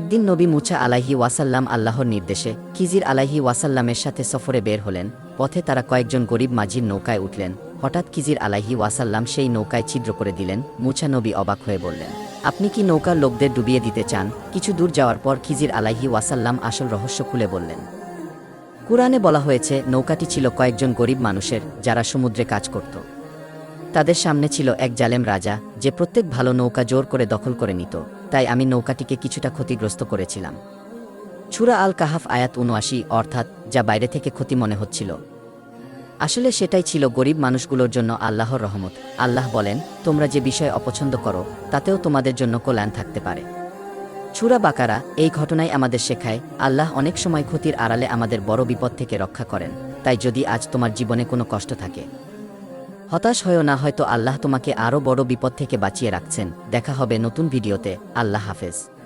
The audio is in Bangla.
একদিন নবী মুছা আলাহি ওয়াসাল্লাম আল্লাহর নির্দেশে খিজির আলাহি ওয়াসাল্লামের সাথে সফরে বের হলেন। পথে তারা কয়েকজন গরিব মাঝির নৌকায় উঠলেন। হঠাৎ খিজির আলাহি ওয়াসাল্লাম সেই নৌকায় ছিদ্র করে দিলেন। মুছা নবী অবাক হয়ে বললেন, আপনি কি নৌকার লোকদের ডুবিয়ে দিতে চান? কিছু দূর যাওয়ার পর খিজির আলাহি ওয়াসাল্লাম আসল রহস্য খুলে বললেন, কুরআনে বলা হয়েছে, নৌকাটি ছিল কয়েকজন গরিব মানুষের, যারা সমুদ্রে কাজ করত। তাদের সামনে ছিল এক জালেম রাজা, যে প্রত্যেক ভালো নৌকা জোর করে দখল করে নিত। তাই আমি নৌকাটিকে কিছুটা ক্ষতিগ্রস্ত করেছিলাম। ছুরা আল কাহাফ আয়াত উনআশি অর্থাৎ যা বাইরে থেকে ক্ষতি মনে হচ্ছিল। আসলে সেটাই ছিল গরিব মানুষগুলোর জন্য আল্লাহর রহমত। আল্লাহ বলেন, তোমরা যে বিষয় অপছন্দ করো, তাতেও তোমাদের জন্য কল্যাণ থাকতে পারে। ছুরা বাকারা এই ঘটনায় আমাদের শেখায়, আল্লাহ অনেক সময় ক্ষতির আড়ালে আমাদের বড় বিপদ থেকে রক্ষা করেন। তাই যদি আজ তোমার জীবনে কোনো কষ্ট থাকে হতাশ হয়েও না, হয়তো আল্লাহ তোমাকে আরও বড় বিপদ থেকে বাঁচিয়ে রাখছেন। দেখা হবে নতুন ভিডিওতে। আল্লাহ হাফেজ।